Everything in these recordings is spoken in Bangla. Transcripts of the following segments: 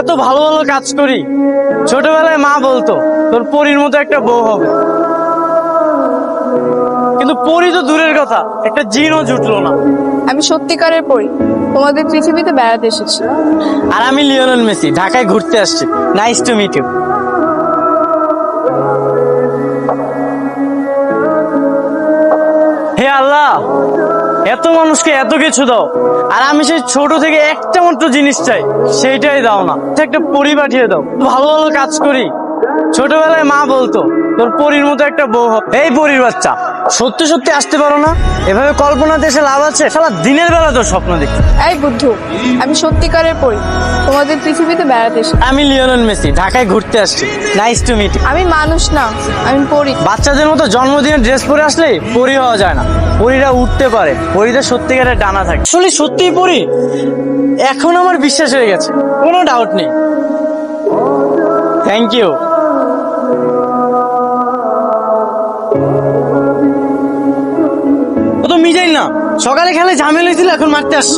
এত ভালো ভালো কাজ করি। ছোটবেলায় মা বলতো তোর পরীর মতো একটা বউ হবে। কিন্তু পরি তো দূরের কথা একটা জিনও জুটলো না। আমি সত্যিকারের পড়ি তোমাদের পৃথিবীতে বেড়াতে এসেছি। আর আমি লিওনেল মেসি ঢাকায় ঘুরতে আসছি। নাইস টু মিট ইউ হে আল্লাহ! এত মানুষকে এত কিছু দাও। আর আমি সেই ছোট থেকে একটা মাত্র জিনিস চাই, সেইটাই দাও না। একটা পরি পাঠিয়ে দাও। ভালো ভালো কাজ করি। ছোটবেলায় মা বলতো, তোর পরির মতো একটা বউ হবে। এই পরির বাচ্চা। সত্যি সত্যি আসতে পারো না? এভাবে কল্পনা দেশে লাভ আছে? সারা দিনের বেলা তোর স্বপ্ন দেখি। এই বুদ্ধু আমি সত্যিকারের পড়ি তোমাদের পৃথিবীতে বেড়াতে এসেছি আমি লিওনেল মেসি ঢাকায় ঘুরতে আসছি। নাইস টু মিট আমি মানুষ না আমি পড়ি বাচ্চাদের মতো জন্মদিনের ড্রেস পরে আসলে পরি হওয়া যায় না। পরীরা উঠতে পারে পরীদের সত্যিকারের ডানা থাকে। আসলে সত্যিই পরি? এখন আমার বিশ্বাস হয়ে গেছে। কোনো ডাউট নেই। থ্যাংক ইউ সকালে খেলে ঝামেলা ছিল এখন মারতে আস।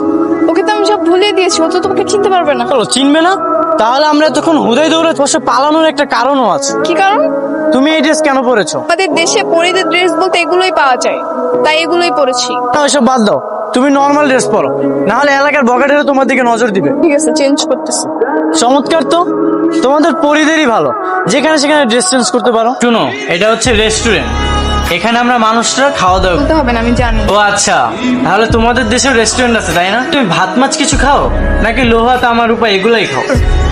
ওকে তো আমি সব ভুলিয়ে দিয়েছি ও তো তোমাকে চিনতে পারবে না। চলো চিনবে না? তাহলে আমরা তখন হুদয় দৌড়ে বসে পালানোর একটা কারণও আছে। কি কারণ? তুমি এই ড্রেস কেন পরেছো? আমাদের দেশে পরিদের ড্রেস বলতে এগুলোই পাওয়া যায় তাই এগুলোই পরেছি। না ওইসব বাদ দাও তুমি নর্মাল ড্রেস পরো না হলে এলাকার বগাটেরা তোমার দিকে নজর দিবে। ঠিক আছে চেঞ্জ করতেছি। চমৎকার তো? তোমাদের পরিদেরই ভালো যেখানে সেখানে ড্রেস চেঞ্জ করতে পারো। শুনো এটা হচ্ছে রেস্টুরেন্ট এখানে আমরা মানুষরা খাওয়া দাওয়া বলতে হবে না আমি জানি। ও আচ্ছা তাহলে তোমাদের দেশেও রেস্টুরেন্ট আছে তাই না? তুমি ভাত মাছ কিছু খাও? নাকি লোহা তামার উপর এগুলাই খাও?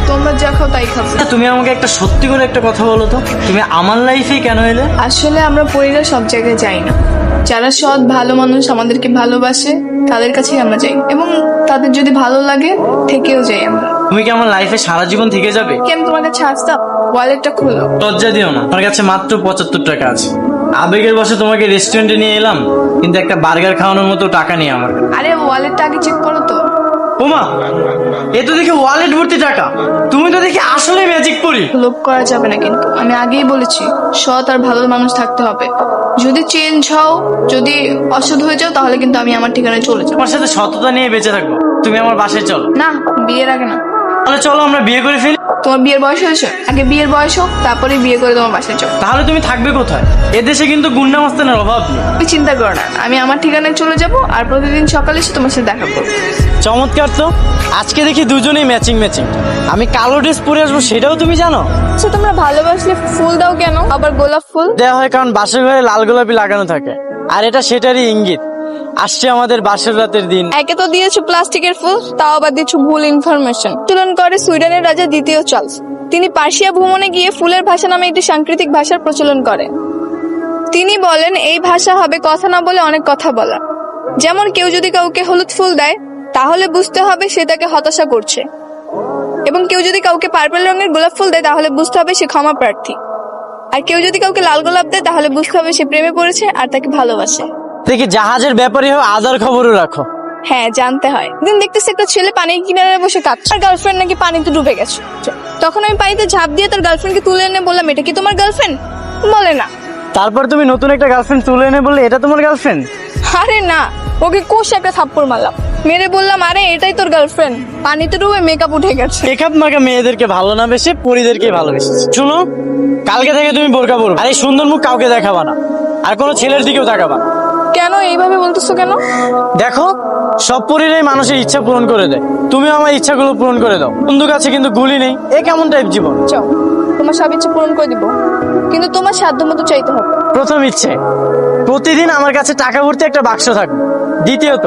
তোমরা যা খাও তাই খাব আচ্ছা, তুমি আমাকে একটা সত্যি করে একটা কথা বলো তো। তুমি আমার লাইফে কেন এলে? আসলে আমরা পরিরা সব জায়গায় যাই না। যারা সৎ ভালো মানুষ আমাদেরকে ভালোবাসে তাদের কাছেই আমরা যাই। এবং তাদের যদি ভালো লাগে থেকেও যাই আমরা। তুমি কি আমার লাইফে সারা জীবন থেকে যাবে? কি আমি তোমার কাছে আসতাম? ওয়ালেটটা খুলো লজ্জা দিও না। আমার কাছে মাত্র পঁচাত্তর টাকা আছে। আবেগের বসে তোমাকে রেস্টুরেন্টে নিয়ে এলাম কিন্তু একটা বার্গার খাওয়ানোর মতো টাকা নেই আমার। আরে ওয়ালেটটা আগে চেক করো তো। ওমা এ তো দেখি ওয়ালেট ভর্তি টাকা। তুমি তো দেখি আসলে ম্যাজিক করি লোভ করা যাবে না কিন্তু আমি আগেই বলেছি সৎ আর ভালো মানুষ থাকতে হবে। যদি চেঞ্জ হও যদি অসৎ হয়ে যাও তাহলে কিন্তু আমি আমার ঠিকানায় চলে যাব। তোমার সাথে সততা নিয়ে বেঁচে থাকব। তুমি আমার বাসায় চলো। না বিয়ের আগে না। তাহলে চলো আমরা বিয়ে করে ফেলি। তোমার বিয়ের বয়স হয়েছে? আগে বিয়ের বয়স হোক তারপরে বিয়ে করে তোমার বাসায় যাও তাহলে তুমি থাকবে কোথায়? এদেশে কিন্তু গুন্ডা মাস্তানের অভাব নেই। তুমি চিন্তা করো না আমি আমার ঠিকানায় চলে যাব আর প্রতিদিন সকালে এসে তোমার সাথে দেখা করব। চমৎকার তো। আজকে দেখি দুজনেই ম্যাচিং ম্যাচিং আমি কালো ড্রেস পরে আসব সেটাও তুমি জানো? আচ্ছা তোমরা ভালোবাসলে ফুল দাও কেন? আবার গোলাপ ফুল? দেওয়া হয় কারণ বাসের ঘরে লাল গোলাপি লাগানো থাকে। আর এটা সেটারই ইঙ্গিত। আসছে আমাদের বাসের রাতের দিন। একে তো দিয়েছ প্লাস্টিকের ফুল, তাও আবার দিয়েছ ভুল ইনফরমেশন তুলন করে সুইডেনের রাজা দ্বিতীয় চার্লস। তিনি পার্সিয়া ভ্রমণে গিয়ে ফুলের ভাষা নামে একটি সাংস্কৃতিক ভাষার প্রচলন করেন। তিনি বলেন, এই ভাষা হবে কথা না বলে অনেক কথা বলা। যেমন কেউ যদি কাউকে হলুদ ফুল দেয়, তাহলে বুঝতে হবে সে তাকে হতাশা করছে। এবং কেউ যদি কাউকে পার্পল রঙের গোলাপ ফুল দেয়, তাহলে বুঝতে হবে সে ক্ষমা প্রার্থী। আর কেউ যদি কাউকে লাল গোলাপ দেয়, তাহলে বুঝতে হবে সে প্রেমে পড়েছে আর তাকে ভালোবাসে। দেখি জাহাজের ব্যাপারে হোক আদার খবরও রাখো। হ্যাঁ জানতে হয়। দিন দেখতেছি একটা ছেলে পানির কিনারে বসে কাঁদছে আর গার্লফ্রেন্ড নাকি পানিতে ডুবে গেছে। তখন আমি পানিতে ঝাঁপ দিয়ে তার গার্লফ্রেন্ডকে তুলে এনে বললাম এটা কি তোমার গার্লফ্রেন্ড বলে না। তারপর তুমি নতুন একটা গার্লফ্রেন্ড তুলে এনে বললে এটা তোমার গার্লফ্রেন্ড আরে না ওকে কোষ একটা থাপ্পড় মারলাম। মেরে বললাম আরে এটাই তোর গার্লফ্রেন্ড পানিতে ডুবে মেকআপ উঠে গেছে। মেকআপ মাখা মেয়েদেরকে ভালো না বেশি পরিদেরকে ভালোবেসে শুনো কালকে থেকে তুমি বোরকা পরো আর এই সুন্দর মুখ কাউকে দেখাবা না। আর কোনো ছেলের দিকেও তাকাবা না। কেন এইভাবে বলতেছো কেন? দেখো সব পরিরাই মানুষের ইচ্ছা পূরণ করে দেয়। তুমিও আমার ইচ্ছাগুলো পূরণ করে দাও। বন্ধু কাছে কিন্তু গুলি নেই। এ কেমন টাইপ জীবন? চাও তোমার সব ইচ্ছে পূরণ করে দিব। কিন্তু তোমার সাধ্য মতো চাইতে হবে। প্রথম ইচ্ছে প্রতিদিন আমার কাছে টাকা ভর্তি একটা বাক্স থাকবে। দ্বিতীয়ত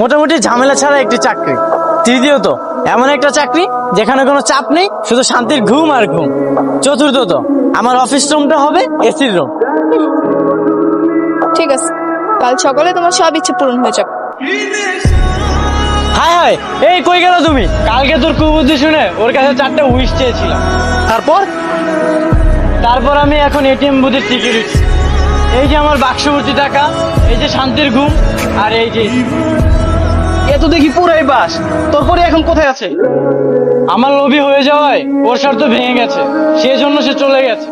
মোটামুটি ঝামেলা ছাড়া একটি চাকরি। তৃতীয়ত এমন একটা চাকরি যেখানে কোনো চাপ নেই শুধু শান্তির ঘুম আর ঘুম। চতুর্থত আমার অফিস রুমটা হবে এসির রুম ঠিক আছে। কাল সকালে তোমার সব ইচ্ছে পূরণ হয়ে যাবে। হায় হায়, এই কই গেল তুমি? কালকে তোর কুবুদ্ধি শুনে ওর কাছে চারটা উইশ চেয়েছিলাম। তারপর? তারপর আমি এখন এটিএম বুথের উঠছি এই যে আমার বাক্স ভর্তি টাকা, এই যে শান্তির ঘুম, আর এই যে এ তো দেখি পুরাই বাস। তোর পরে এখন কোথায় আছে? আমার লোভী হয়ে যাওয়ায় ওর শর্ত ভেঙে গেছে। সেই জন্য সে চলে গেছে।